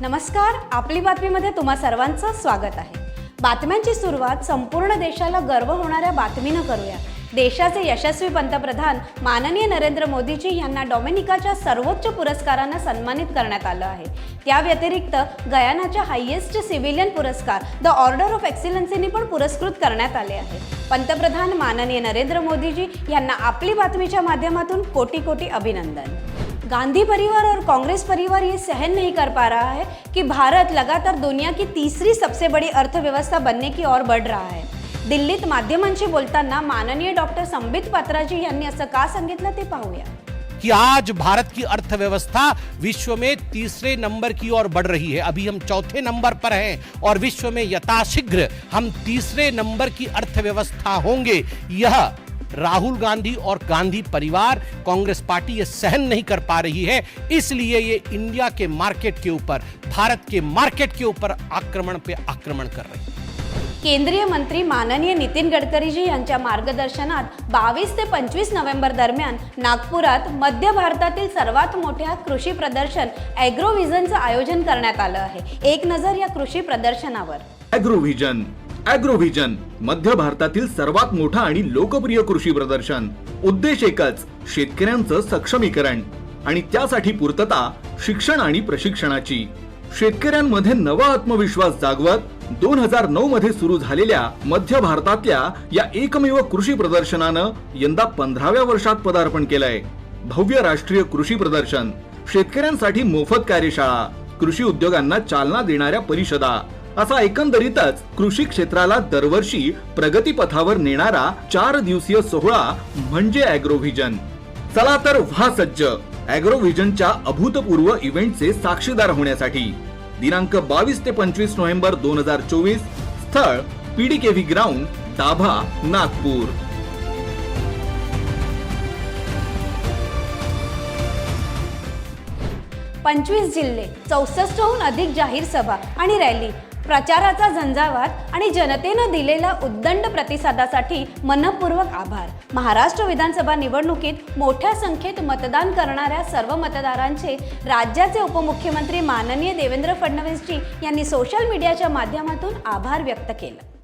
नमस्कार आपली बातमीमध्ये तुम्हा सर्वांचं स्वागत आहे. बातम्यांची सुरुवात संपूर्ण देशाला गर्व होणाऱ्या बातमीनं करूया. देशाचे यशस्वी पंतप्रधान माननीय नरेंद्र मोदीजी यांना डॉमिनिकाच्या सर्वोच्च पुरस्कारानं सन्मानित करण्यात आलं आहे. त्या व्यतिरिक्त गयानाच्या हायेस्ट सिव्हिलियन पुरस्कार द ऑर्डर ऑफ एक्सिलन्सीने पण पुरस्कृत करण्यात आले आहे. पंतप्रधान माननीय नरेंद्र मोदीजी यांना आपली बातमीच्या माध्यमातून कोटी कोटी अभिनंदन. गांधी परिवार और कांग्रेस परिवार ये सहन नहीं कर पा रहा है कि भारत लगातार दुनिया की तीसरी सबसे बड़ी अर्थव्यवस्था बनने की ओर बढ़ रहा है। दिल्लीत माध्यमांशी बोलताना माननीय डॉक्टर संबित पात्राजी यांनी असं का सांगितलं ते पाहूया। कि आज भारत की अर्थव्यवस्था विश्व में तीसरे नंबर की ओर बढ़ रही है। अभी हम चौथे नंबर पर हैं और विश्व में यथाशीघ्र हम तीसरे नंबर की अर्थव्यवस्था होंगे। यह राहुल गांधी और गांधी परिवार कांग्रेस पार्टी ये सहन नहीं कर पा रही है। इसलिए ये इंडिया के मार्केट के ऊपर भारत के मार्केट के ऊपर आक्रमण पे आक्रमण कर रही है। केंद्रीय मंत्री माननीय नितीन गडकरीजी यांच्या मार्गदर्शनात बावीस ते पंचवीस नोव्हेंबर दरम्यान नागपुरात मध्य भारतातील सर्वात मोठ्या कृषी प्रदर्शन ॲग्रोव्हिजनचं आयोजन करण्यात आलं आहे. एक नजर या कृषी प्रदर्शनावर. अॅग्रोव्हिजन अॅग्रोव्हिजन मध्य भारतातील सर्वात मोठं आणि लोकप्रिय कृषी प्रदर्शन. उद्देश एकच शेतकऱ्यांचं सक्षमीकरण. आणि त्यासाठी पूर्तता शिक्षण आणि प्रशिक्षणाची. शेतकऱ्यांमध्ये नवा आत्मविश्वास जागवत दोन हजार नऊ मध्ये सुरू झालेल्या मध्य भारतातल्या या एकमेव कृषी प्रदर्शनानं यंदा पंधराव्या वर्षात पदार्पण केलंय. भव्य राष्ट्रीय कृषी प्रदर्शन. शेतकऱ्यांसाठी मोफत कार्यशाळा. कृषी उद्योगांना चालना देणाऱ्या परिषदा. असा एकंदरीतच कृषी क्षेत्राला दरवर्षी प्रगतीपथावर नेणारा चार दिवसीय सोहळा म्हणजे अॅग्रोव्हिजन चला तर व्हा सज्ज. अॅग्रोव्हिजनच्या अभूतपूर्व इव्हेंटचे साक्षीदार होण्यासाठी. दिनांक बावीस ते पंचवीस नोव्हेंबर दोन हजार चोवीस स्थळ पीडीकेव्ही ग्राउंड दाभा नागपूर. पंचवीस जिल्हे चौसष्टहून अधिक जाहीर सभा आणि रॅली. प्रचाराचा झंझावात आणि जनतेनं दिलेला उद्दंड प्रतिसादासाठी मनपूर्वक आभार. महाराष्ट्र विधानसभा निवडणुकीत मोठ्या संख्येत मतदान करणाऱ्या सर्व मतदारांचे राज्याचे उपमुख्यमंत्री माननीय देवेंद्र फडणवीसजी यांनी सोशल मीडियाच्या माध्यमातून आभार व्यक्त केलं.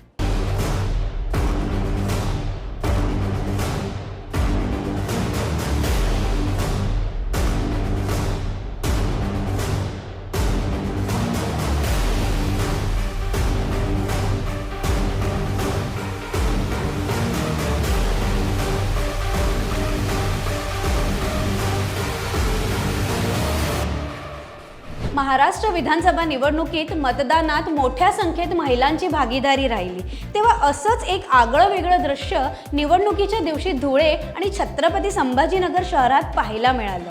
महाराष्ट्र विधानसभा निवडणुकीत मतदानात मोठ्या संख्येत महिलांची भागीदारी राहिली. तेव्हा असंच एक आगळं वेगळं दृश्य निवडणुकीच्या दिवशी धुळे आणि छत्रपती संभाजीनगर शहरात पाहायला मिळालं.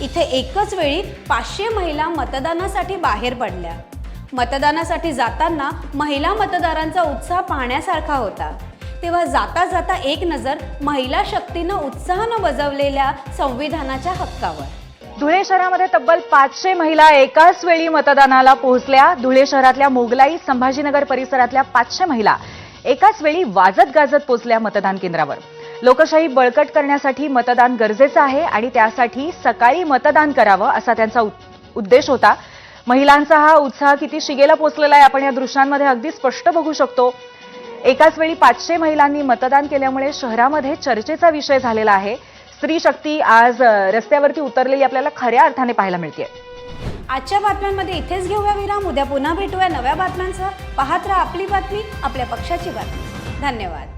इथे एकच वेळी पाचशे महिला मतदानासाठी बाहेर पडल्या. मतदानासाठी जाताना महिला मतदारांचा उत्साह पाहण्यासारखा होता. तेव्हा जाता जाता एक नजर महिला शक्तीनं उत्साहानं बजावलेल्या संविधानाच्या हक्कावर. धुळे शहरामध्ये तब्बल पाचशे महिला एकाच वेळी मतदानाला पोहोचल्या. धुळे शहरातल्या मोगलाई संभाजीनगर परिसरातल्या पाचशे महिला एकाच वेळी वाजत गाजत पोहोचल्या मतदान केंद्रावर. लोकशाही बळकट करण्यासाठी मतदान गरजेचं आहे आणि त्यासाठी सकाळी मतदान करावं असा त्यांचा उद्देश होता. महिलांचा हा उत्साह किती शिगेला पोचलेला आहे आपण या दृश्यांमध्ये अगदी स्पष्ट बघू शकतो. एकाच वेळी पाचशे महिलांनी मतदान केल्यामुळे शहरामध्ये चर्चेचा विषय झालेला आहे. स्त्री शक्ती आज रस्त्यावरती उतरलेली आपल्याला खऱ्या अर्थाने पाहायला मिळते आजच्या बातम्यांमध्ये इथेच घेऊया विराम. उद्या पुन्हा भेटूया नव्या बातम्यांसह. पाहत राहा आपली बातमी आपल्या पक्षाची बातमी. धन्यवाद.